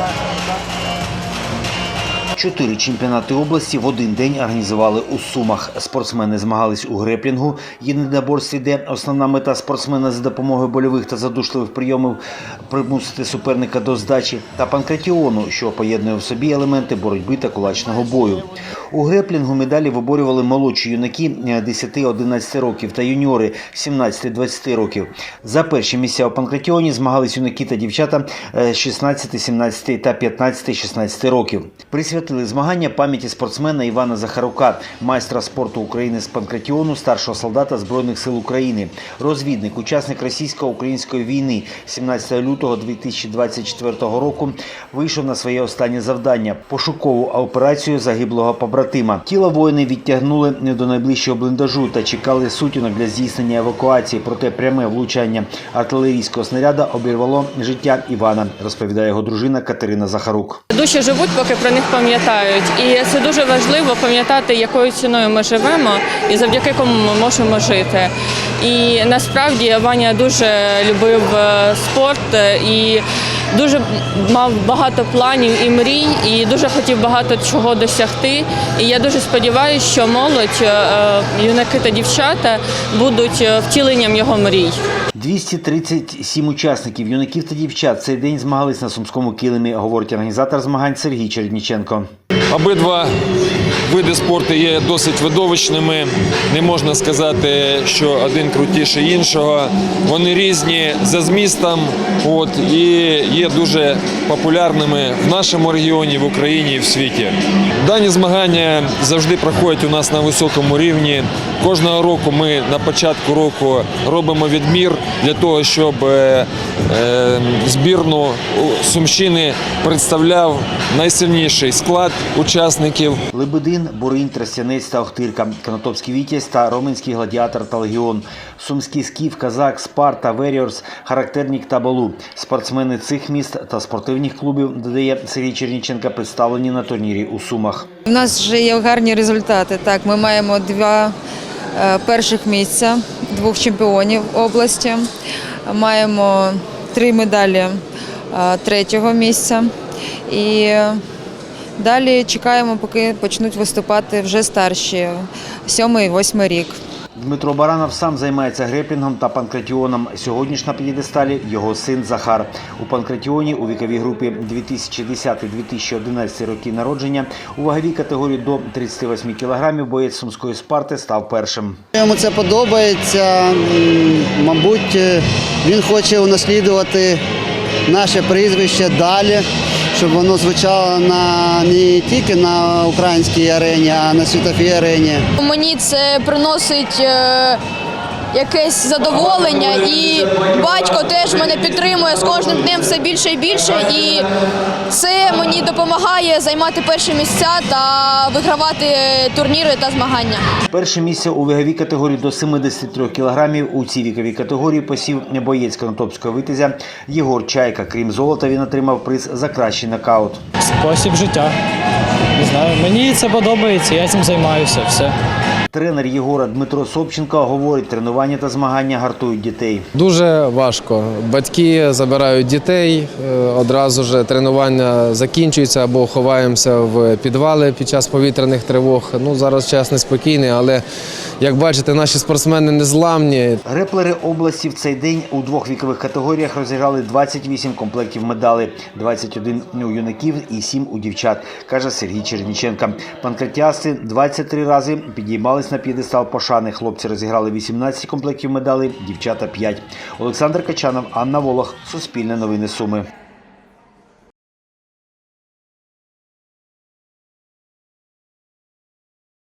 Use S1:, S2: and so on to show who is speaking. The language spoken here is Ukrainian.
S1: Bye. Bye. Чотири чемпіонати області в один день організували у Сумах. Спортсмени змагались у греплінгу, єдиноборстві, де основна мета спортсмена за допомогою больових та задушливих прийомів примусити суперника до здачі, та панкратіону, що поєднує в собі елементи боротьби та кулачного бою. У греплінгу медалі виборювали молодші юнаки 10-11 років та юніори 17-20 років. За перші місця у панкратіоні змагались юнаки та дівчата е, 16, 17 та 15, 16 років. Присвятили змагання пам'яті спортсмена Івана Захарука, майстра спорту України з панкратіону, старшого солдата Збройних сил України, розвідник, учасник російсько-української війни 17 лютого 2024 року вийшов на своє останнє завдання пошукову операцію загиблого побратима. Тіло воїни відтягнули не до найближчого бліндажу та чекали сутінок для здійснення евакуації. Проте пряме влучання артилерійського снаряда обірвало життя Івана, розповідає його дружина Катерина Захарук.
S2: Душі живуть, поки про них пам'ятають. І це дуже важливо пам'ятати, якою ціною ми живемо і завдяки кому ми можемо жити. І насправді Ваня дуже любив е, спорт е, і дуже мав багато планів і мрій, і дуже хотів багато чого досягти. І я дуже сподіваюся, що молодь, е, е, юнаки та дівчата будуть е, втіленням його мрій.
S1: 237 учасників, юнаків та дівчат цей день змагались на сумському килимі, говорить організатор змагань Сергій Чередніченко.
S3: Обидва види спорту є досить видовищними. Не можна сказати, що один крутіше іншого. Вони різні за змістом, от і є дуже популярними в нашому регіоні, в Україні і в світі. Дані змагання завжди проходять у нас на високому рівні. Кожного року ми на початку року робимо відмір для того, щоб е, е, збірну Сумщини представляв найсильніший склад учасників.
S1: Лебедин, Буринь, Тростянець та Охтирка, Конотопський Вітязь та Роменський гладіатор та легіон, Сумський Скіф, Казак, Спарта, Веріорс, Характернік та Балу. Спортсмени цих міст та спортивних клубів, додає Сергій Черніченка, представлені на турнірі у Сумах.
S4: У нас вже є гарні результати. Так, ми маємо два е, перших місця, двох чемпіонів області. Маємо три медалі е, третього місця. І далі чекаємо, поки почнуть виступати вже старші, сьомий, восьмий рік.
S1: Дмитро Баранов сам займається греплінгом та панкратіоном. Сьогодні ж на п'єдесталі його син Захар. У панкратіоні у віковій групі 2010-2011 роки народження у ваговій категорії до 38 кілограмів боєць сумської спарти став першим.
S5: Йому це подобається. Мабуть, е, він хоче унаслідувати наше прізвище далі, щоб воно звучало на не тільки на українській арені, а на світовій арені.
S6: Мені це приносить е, якесь задоволення, і батько теж мене підтримує з кожним днем все більше і більше. І допомагає займати перші місця та вигравати турніри та змагання.
S1: Перше місце у ваговій категорії до 73 кілограмів у цій віковій категорії посів боєць Конотопського витязя Єгор Чайка. Крім золота, він отримав приз за кращий нокаут.
S7: спосіб життя. Не знаю, мені це подобається, я цим займаюся. Все.
S1: Тренер Єгора Дмитро Собченко говорить, тренування та змагання гартують дітей.
S8: Дуже важко. Батьки забирають дітей, е, одразу ж тренування закінчується або ховаємося в підвали під час повітряних тривог. Ну зараз час неспокійний, але як бачите, наші спортсмени незламні.
S1: Реплери області в цей день у двох вікових категоріях розіграли 28 комплектів медалей, 21 у юнаків і 7 у дівчат, каже Сергій Черніченка. Панкратіасти 23 рази підіймались на п'єдестал пошани. Хлопці розіграли 18 комплектів медалей, дівчата 5. Олександр Качанов, Анна Волох, Суспільне новини Суми.